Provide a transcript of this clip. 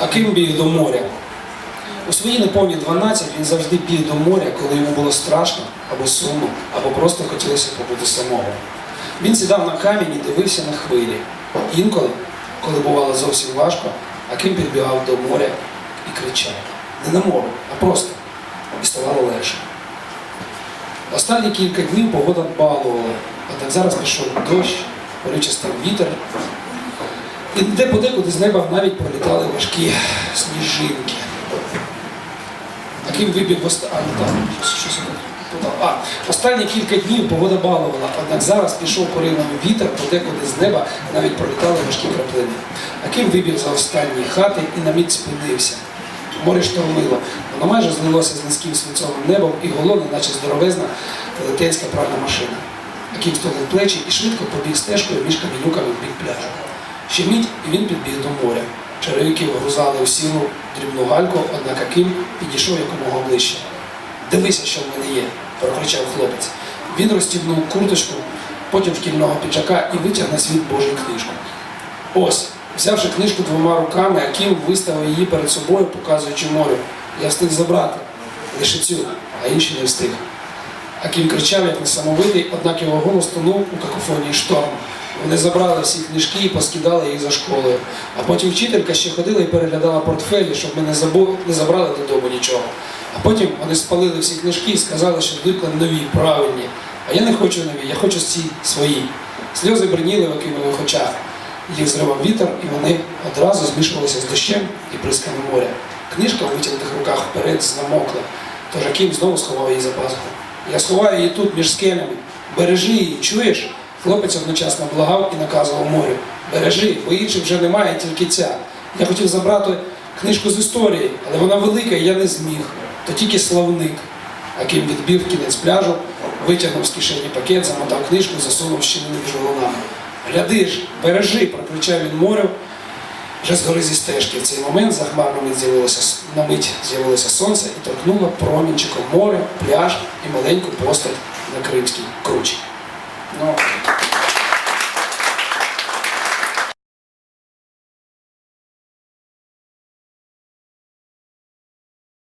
Аким біг до моря. У свої неповні 12 він завжди біг до моря, коли йому було страшно або сумно, або просто хотілося побути самого. Він сідав на камінь і дивився на хвилі. Інколи, коли бувало зовсім важко, Аким підбігав до моря і кричав. Не на море, а просто. І ставало легше. Останні кілька днів погода балувала, однак зараз пішов дощ, поривчастий вітер. І де подекуди з неба навіть пролітали важкі сніжинки. Аким вибіг. А, останні кілька днів погода балувала, однак зараз пішов поривами вітер, подекуди з неба навіть пролітали важкі краплини. Аким вибіг за останні хати і на мить спинився. Море штормило, воно майже злилося з низьким свинцовим небом і голодне, наче здоровезна велетенська пральна машина. Аким стогнув плечі і швидко побіг стежкою між камінюками в бік пляжу. Ще мить і він підбіг до моря. Черевики вгрузали у сілу дрібну гальку, однак Аким підійшов якомога ближче. Дивися, що в мене є, прокричав хлопець. Він розстібнув курточку, потім шкільного піджака і витяг на світ Божу книжку. Ось, взявши книжку двома руками, Аким виставив її перед собою, показуючи морю. Я встиг забрати лише цю, а інші не встиг. Аким кричав, як несамовитий, однак його голос тонув у какофонії шторму. Вони забрали всі книжки і поскидали їх за школою. А потім вчителька ще ходила і переглядала портфелі, щоб ми не, забу... не забрали додому нічого. А потім вони спалили всі книжки і сказали, що виклад нові, правильні. А я не хочу нові, я хочу ці свої. Сльози бриніли в Акимових очах. Їх зривав вітер, і вони одразу змішувалися з дощем і бризками моря. Книжка у витягнутих руках вперед знамокла, тож Аким знову сховав її за пазуху. Я сховаю її тут між скелями. Бережи її, чуєш? Хлопець одночасно благав і наказував морю. Бережи, бо інших вже немає, тільки ця. Я хотів забрати книжку з історії, але вона велика, і я не зміг. То тільки словник. Аким відбив кінець пляжу, витягнув з кишені пакет, замотав книжку засунув щілини між головами. Гляди ж, бережи, прокричав він морю, вже згори зі стежки. В цей момент за хмарами з'явилося на мить з'явилося сонце і торкнуло промінчиком море, пляж і маленьку постать на кримській кручі.